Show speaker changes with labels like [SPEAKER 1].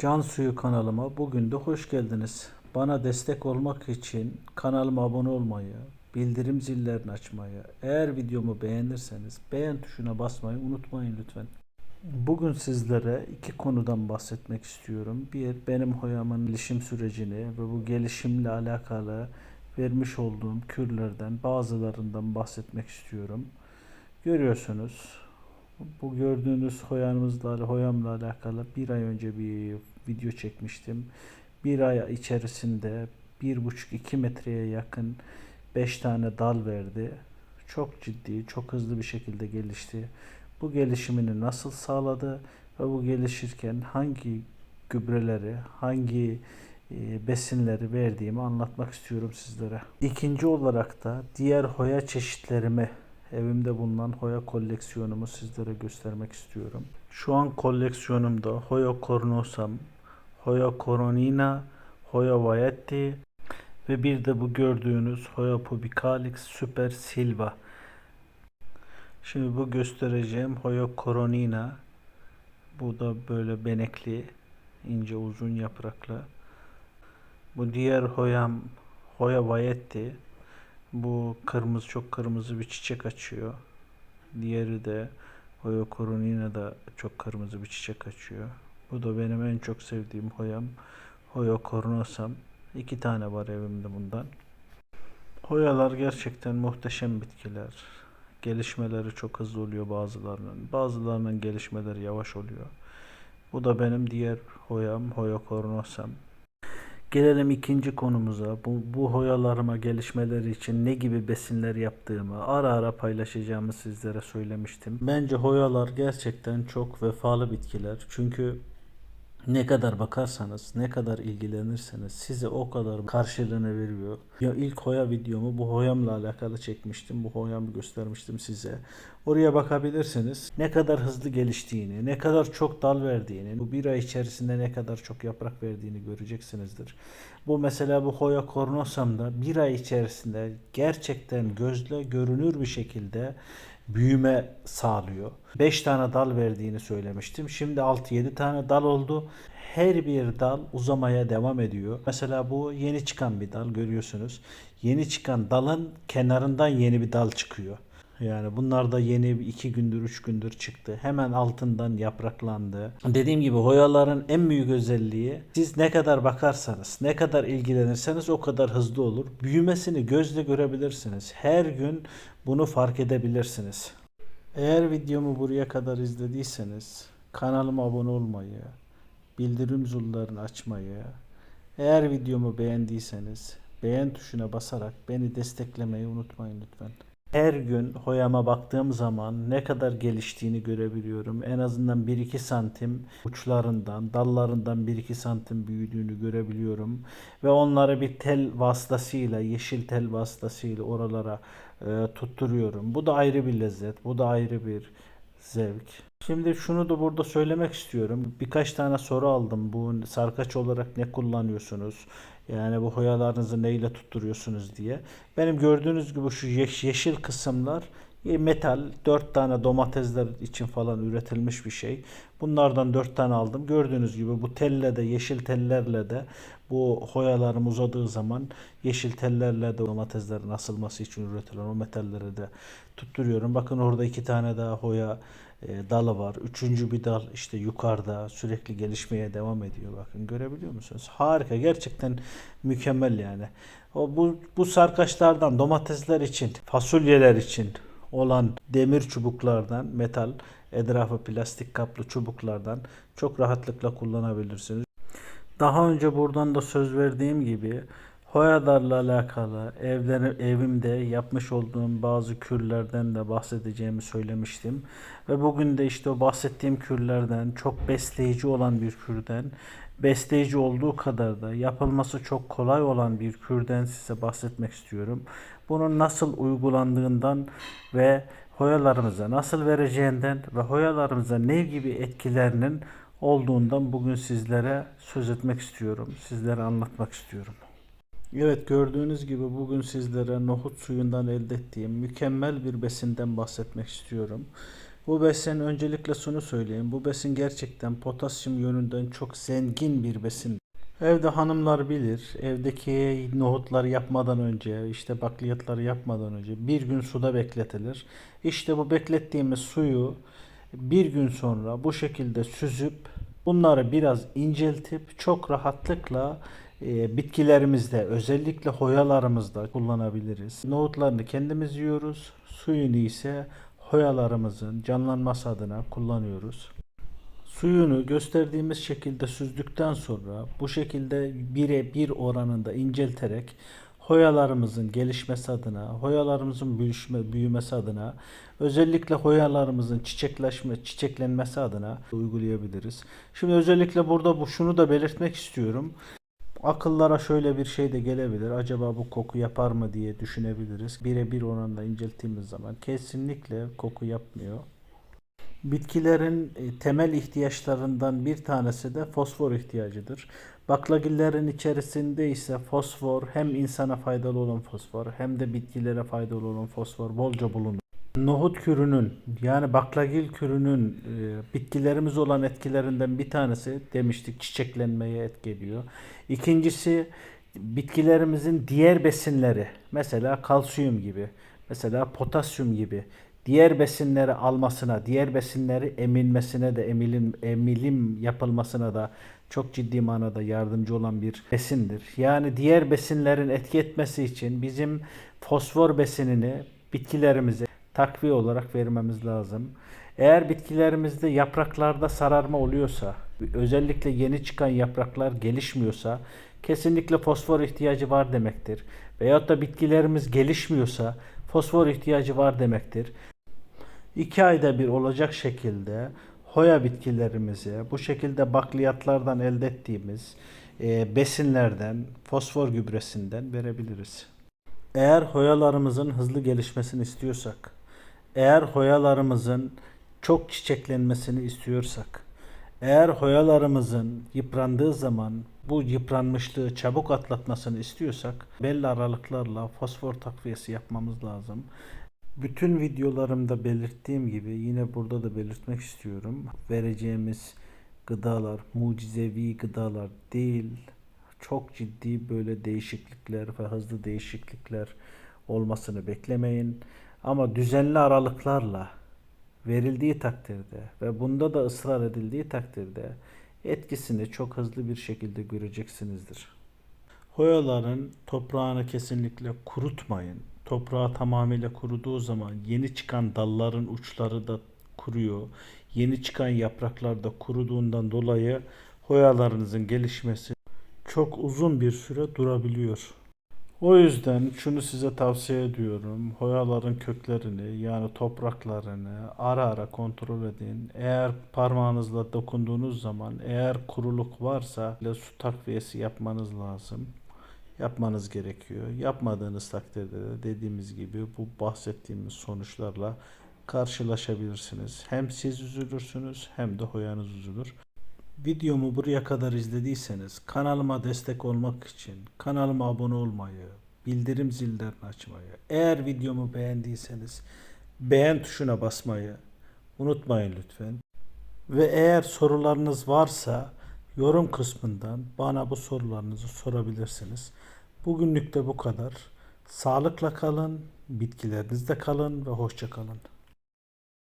[SPEAKER 1] Can Suyu kanalıma bugün de hoş geldiniz. Bana destek olmak için kanalıma abone olmayı, bildirim zillerini açmayı, eğer videomu beğenirseniz beğen tuşuna basmayı unutmayın lütfen. Bugün sizlere iki konudan bahsetmek istiyorum. Bir, benim hoyamın gelişim sürecini ve bu gelişimle alakalı vermiş olduğum kürlerden bazılarından bahsetmek istiyorum. Görüyorsunuz bu gördüğünüz hoyamızla, hoyamla alakalı bir ay önce bir video çekmiştim. Bir ay içerisinde bir buçuk iki metreye yakın beş tane dal verdi. Çok ciddi, çok hızlı bir şekilde gelişti. Bu gelişimini nasıl sağladı ve bu gelişirken hangi gübreleri, hangi e, besinleri verdiğimi anlatmak istiyorum sizlere. İkinci olarak da diğer hoya çeşitlerimi evimde bulunan Hoya koleksiyonumu sizlere göstermek istiyorum. Şu an koleksiyonumda Hoya Cornosam, Hoya Coronina, Hoya Vietti ve bir de bu gördüğünüz Hoya Pubicalix Super Silva. Şimdi bu göstereceğim Hoya Coronina. Bu da böyle benekli, ince uzun yapraklı. Bu diğer Hoyam Hoya Vietti. Bu kırmızı çok kırmızı bir çiçek açıyor. Diğeri de Hoya Coronina da çok kırmızı bir çiçek açıyor. Bu da benim en çok sevdiğim hoyam. Hoya Cornosam. İki tane var evimde bundan. Hoyalar gerçekten muhteşem bitkiler. Gelişmeleri çok hızlı oluyor bazılarının. Bazılarının gelişmeleri yavaş oluyor. Bu da benim diğer hoyam, Hoya Cornosam. Gelelim ikinci konumuza. Bu, bu hoyalarıma gelişmeleri için ne gibi besinler yaptığımı ara ara paylaşacağımı sizlere söylemiştim. Bence hoyalar gerçekten çok vefalı bitkiler. Çünkü ne kadar bakarsanız, ne kadar ilgilenirseniz size o kadar karşılığını veriyor. Ya ilk hoya videomu bu hoyamla alakalı çekmiştim. Bu hoyamı göstermiştim size. Oraya bakabilirsiniz. Ne kadar hızlı geliştiğini, ne kadar çok dal verdiğini, bu bir ay içerisinde ne kadar çok yaprak verdiğini göreceksinizdir. Bu mesela bu Hoya Cornosam'da bir ay içerisinde gerçekten gözle görünür bir şekilde büyüme sağlıyor. 5 tane dal verdiğini söylemiştim. Şimdi 6-7 tane dal oldu. Her bir dal uzamaya devam ediyor. Mesela bu yeni çıkan bir dal görüyorsunuz. Yeni çıkan dalın kenarından yeni bir dal çıkıyor. Yani bunlar da yeni iki gündür, üç gündür çıktı. Hemen altından yapraklandı. Dediğim gibi hoyaların en büyük özelliği siz ne kadar bakarsanız, ne kadar ilgilenirseniz o kadar hızlı olur. Büyümesini gözle görebilirsiniz. Her gün bunu fark edebilirsiniz. Eğer videomu buraya kadar izlediyseniz kanalıma abone olmayı, bildirim zillerini açmayı, eğer videomu beğendiyseniz beğen tuşuna basarak beni desteklemeyi unutmayın lütfen. Her gün hoyama baktığım zaman ne kadar geliştiğini görebiliyorum. En azından 1-2 santim uçlarından, dallarından 1-2 santim büyüdüğünü görebiliyorum. Ve onları bir tel vasıtasıyla, yeşil tel vasıtasıyla oralara e, tutturuyorum. Bu da ayrı bir lezzet, bu da ayrı bir zevk. Şimdi şunu da burada söylemek istiyorum. Birkaç tane soru aldım. Bu sarkaç olarak ne kullanıyorsunuz? Yani bu hoyalarınızı neyle tutturuyorsunuz diye. Benim gördüğünüz gibi şu yeşil kısımlar metal 4 tane domatesler için falan üretilmiş bir şey. Bunlardan 4 tane aldım. Gördüğünüz gibi bu telle de yeşil tellerle de bu hoyalarım uzadığı zaman yeşil tellerle de domateslerin asılması için üretilen o metalleri de tutturuyorum. Bakın orada iki tane daha hoya e, dalı var. Üçüncü bir dal işte yukarıda sürekli gelişmeye devam ediyor. Bakın görebiliyor musunuz? Harika. Gerçekten mükemmel yani. O bu bu sarkaçlardan domatesler için, fasulyeler için olan demir çubuklardan, metal etrafı plastik kaplı çubuklardan çok rahatlıkla kullanabilirsiniz. Daha önce buradan da söz verdiğim gibi Hoyadar'la alakalı evlerim, evimde yapmış olduğum bazı kürlerden de bahsedeceğimi söylemiştim. Ve bugün de işte o bahsettiğim kürlerden çok besleyici olan bir kürden, besleyici olduğu kadar da yapılması çok kolay olan bir kürden size bahsetmek istiyorum. Bunun nasıl uygulandığından ve hoyalarımıza nasıl vereceğinden ve hoyalarımıza ne gibi etkilerinin olduğundan bugün sizlere söz etmek istiyorum. Sizlere anlatmak istiyorum. Evet gördüğünüz gibi bugün sizlere nohut suyundan elde ettiğim mükemmel bir besinden bahsetmek istiyorum. Bu besin öncelikle şunu söyleyeyim. Bu besin gerçekten potasyum yönünden çok zengin bir besin. Evde hanımlar bilir. Evdeki nohutları yapmadan önce, işte bakliyatları yapmadan önce bir gün suda bekletilir. İşte bu beklettiğimiz suyu bir gün sonra bu şekilde süzüp bunları biraz inceltip çok rahatlıkla e, bitkilerimizde özellikle hoyalarımızda kullanabiliriz. Nohutlarını kendimiz yiyoruz. Suyunu ise hoyalarımızın canlanması adına kullanıyoruz. Suyunu gösterdiğimiz şekilde süzdükten sonra bu şekilde bire bir oranında incelterek hoyalarımızın gelişmesi adına, hoyalarımızın büyüşme, büyümesi adına, özellikle hoyalarımızın çiçekleşme, çiçeklenmesi adına uygulayabiliriz. Şimdi özellikle burada bu şunu da belirtmek istiyorum. Akıllara şöyle bir şey de gelebilir. Acaba bu koku yapar mı diye düşünebiliriz. Birebir oranında incelttiğimiz zaman kesinlikle koku yapmıyor. Bitkilerin e, temel ihtiyaçlarından bir tanesi de fosfor ihtiyacıdır. Baklagillerin içerisinde ise fosfor hem insana faydalı olan fosfor hem de bitkilere faydalı olan fosfor bolca bulunur. Nohut kürünün yani baklagil kürünün e, bitkilerimiz olan etkilerinden bir tanesi demiştik çiçeklenmeye etki ediyor. İkincisi bitkilerimizin diğer besinleri mesela kalsiyum gibi mesela potasyum gibi diğer besinleri almasına, diğer besinleri emilmesine de emilim emilim yapılmasına da çok ciddi manada yardımcı olan bir besindir. Yani diğer besinlerin etki etmesi için bizim fosfor besinini bitkilerimize takviye olarak vermemiz lazım. Eğer bitkilerimizde yapraklarda sararma oluyorsa, özellikle yeni çıkan yapraklar gelişmiyorsa kesinlikle fosfor ihtiyacı var demektir. Veyahut da bitkilerimiz gelişmiyorsa fosfor ihtiyacı var demektir. 2 ayda bir olacak şekilde hoya bitkilerimize bu şekilde bakliyatlardan elde ettiğimiz e, besinlerden, fosfor gübresinden verebiliriz. Eğer hoyalarımızın hızlı gelişmesini istiyorsak, eğer hoyalarımızın çok çiçeklenmesini istiyorsak, eğer hoyalarımızın yıprandığı zaman bu yıpranmışlığı çabuk atlatmasını istiyorsak belli aralıklarla fosfor takviyesi yapmamız lazım. Bütün videolarımda belirttiğim gibi yine burada da belirtmek istiyorum. Vereceğimiz gıdalar mucizevi gıdalar değil. Çok ciddi böyle değişiklikler ve hızlı değişiklikler olmasını beklemeyin. Ama düzenli aralıklarla verildiği takdirde ve bunda da ısrar edildiği takdirde etkisini çok hızlı bir şekilde göreceksinizdir. Hoyaların toprağını kesinlikle kurutmayın. Toprağı tamamıyla kuruduğu zaman yeni çıkan dalların uçları da kuruyor. Yeni çıkan yapraklar da kuruduğundan dolayı hoyalarınızın gelişmesi çok uzun bir süre durabiliyor. O yüzden şunu size tavsiye ediyorum. Hoyaların köklerini yani topraklarını ara ara kontrol edin. Eğer parmağınızla dokunduğunuz zaman eğer kuruluk varsa su takviyesi yapmanız lazım. Yapmanız gerekiyor. Yapmadığınız takdirde de dediğimiz gibi bu bahsettiğimiz sonuçlarla karşılaşabilirsiniz. Hem siz üzülürsünüz hem de hoyanız üzülür. Videomu buraya kadar izlediyseniz kanalıma destek olmak için kanalıma abone olmayı, bildirim zillerini açmayı, eğer videomu beğendiyseniz beğen tuşuna basmayı unutmayın lütfen. Ve eğer sorularınız varsa yorum kısmından bana bu sorularınızı sorabilirsiniz. Bugünlük de bu kadar. Sağlıkla kalın, bitkilerinizde kalın ve hoşça kalın.